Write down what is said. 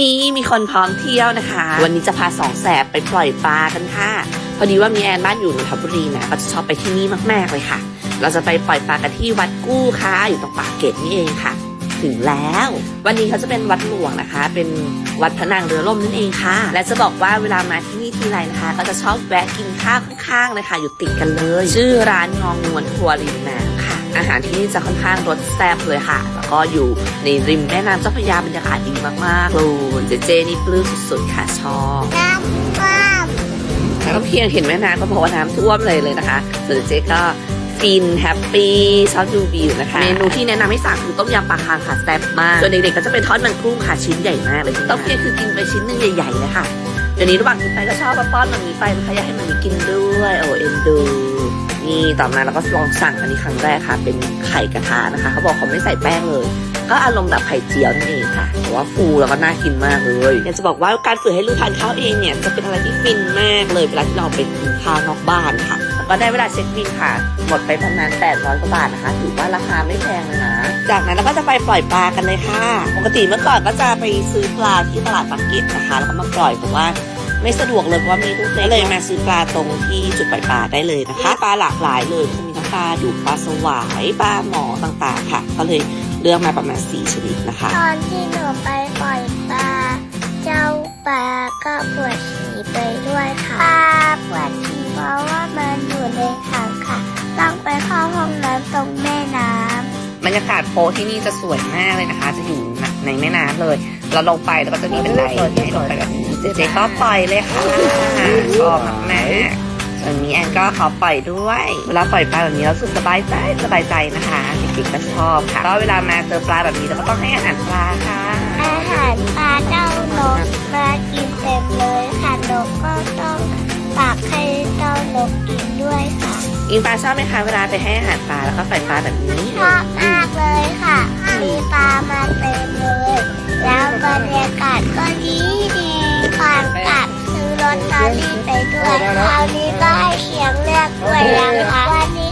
นี้มีคนพร้อมเที่ยวนะคะ วันนี้จะพาสองแสบไปปล่อยปลากันค่ะ พอดีว่ามีแอนบ้านอยู่นนทบุรีนะก็จะชอบไปที่นี่มากๆเลยค่ะ เราจะไปปล่อยปลากันที่วัดกู้ค่ะ อยู่ตรงปากเกร็ดนี่เองค่ะ ถึงแล้ว วันนี้เขาจะเป็นวัดหลวงนะคะ เป็นวัดพระนางเรือล่มนั่นเองค่ะ และจะบอกว่าเวลามาที่นี่ทีไรนะคะ ก็จะชอบแวะกินข้าวข้างๆเลยค่ะอยู่ติดกันเลย ชื่อร้านงองงวนครัวริมน้ำค่ะ อาหารที่นี่จะค่อนข้างรสแซ่บเลยค่ะ แล้วก็อยู่ในริมแม่น้ำเจ้าพระยาบรรยากาศดีมากๆเลยเจเจนี่ปลื้มสุดๆค่ะชอบน้ำกว้างแล้วเพียงเห็นแม่น้ำก็บอกว่าน้ำท่วมเลยเลยนะคะส่วนเจ๊ก็ฟินแฮปปี้ชอบดูวิวนะคะ เมนูที่แนะนำให้สั่งคือต้มยำปลาคางค่ะแซ่บมากส่วนเด็กๆก็จะเป็นทอดมันกุ้งค่ะชิ้นใหญ่มากเลยต้มเพียงคือกินไปชิ้นหนึงใหญ่ๆเลยค่ะเดี๋ยวนี้ระหว่างกินไปก็ชอบมาป้อนมันมีไปนะคะอยากให้มันมีกินด้วยโอ้เอ็นดู นี่ต่อมาเราก็ลองสั่งอันนี้ครั้งแรกค่ะ เป็นไข่กระทะนะคะ เขาบอกเขาไม่ใส่แป้งเลย ก็อารมณ์แบบไข่เจียวนั่นเองค่ะแต่ว่าฟูแล้วก็น่ากินมากเลยอยากจะบอกว่าการฝึกให้ลูกทานข้าวเองเนี่ยจะเป็นอะไรที่ฟินมากเลยเวลาที่เราไปกินข้าวนอกบ้านค่ะแล้วก็ได้เวลาเช็คบินค่ะ หมดไปประมาณ800กว่าบาทนะคะ ถือว่าราคาไม่แพงเลยนะ จากนั้นเราก็จะไปปล่อยปลากันเลยค่ะ ปกติเมื่อก่อนก็จะไปซื้อปลาที่ตลาดปากเกร็ดนะคะ แล้วก็มาปล่อยเพราะว่า ไม่สะดวกเลยเพราะว่ามีลูกเล็กเลยมาซื้อปลาตรงที่จุดปล่อยปลาได้เลยนะคะปลาหลากหลายเลยมีทั้งปลาดุกปลาสวายปลาหมอต่างๆค่ะ ก็เลยเลือกมาประมาณ4ชนิดนะคะ ตอนที่หนูไปปล่อยปลาเจ้าปลาก็ปวดฉี่ไปด้วยค่ะปลาปวดฉี่เพราะว่ามันอยู่ในถังค่ะ ต้องไปเข้าห้องน้ำตรงแม่น้ำบ รรยากาศโพที่นี่จะสวยมากเลยนะคะ จะอยู่ในแม่น้ำเลย เราลงไปแล้วก็จะมีบันไดให้ลงไปแบบนี้เจ๊ก็ปล่อยเลยค่ะชอบมากๆส่วนนี้แอนก็ขอปล่อยด้วยเวลาปล่อยปลาแบบนี้เราสึกสบายใจสบายใจนะคะเด็กๆก็ชอบค่ะก็เวลามาเจอปลาแบบนี้เราก็ต้องให้อาหารปลาค่ะ อาหารปลาเจ้านกมากินเต็มเลยค่ะนกก็ต้องฝากให้เจ้านกกินด้วยค่ะ อิงปลาชอบไหมคะเวลาไปให้อาหารปลาแล้วก็ใส่ปลาแบบนี้ชอบมากเลยค่ะ มีปลามาเต็มเลย แล้วบรรยากาศก็ดีดีก่านกลับซื้อรถตอรี่ไปด้วยคราวนี้ก็ให้เคียงเลือกด้วยนะคะวันนี้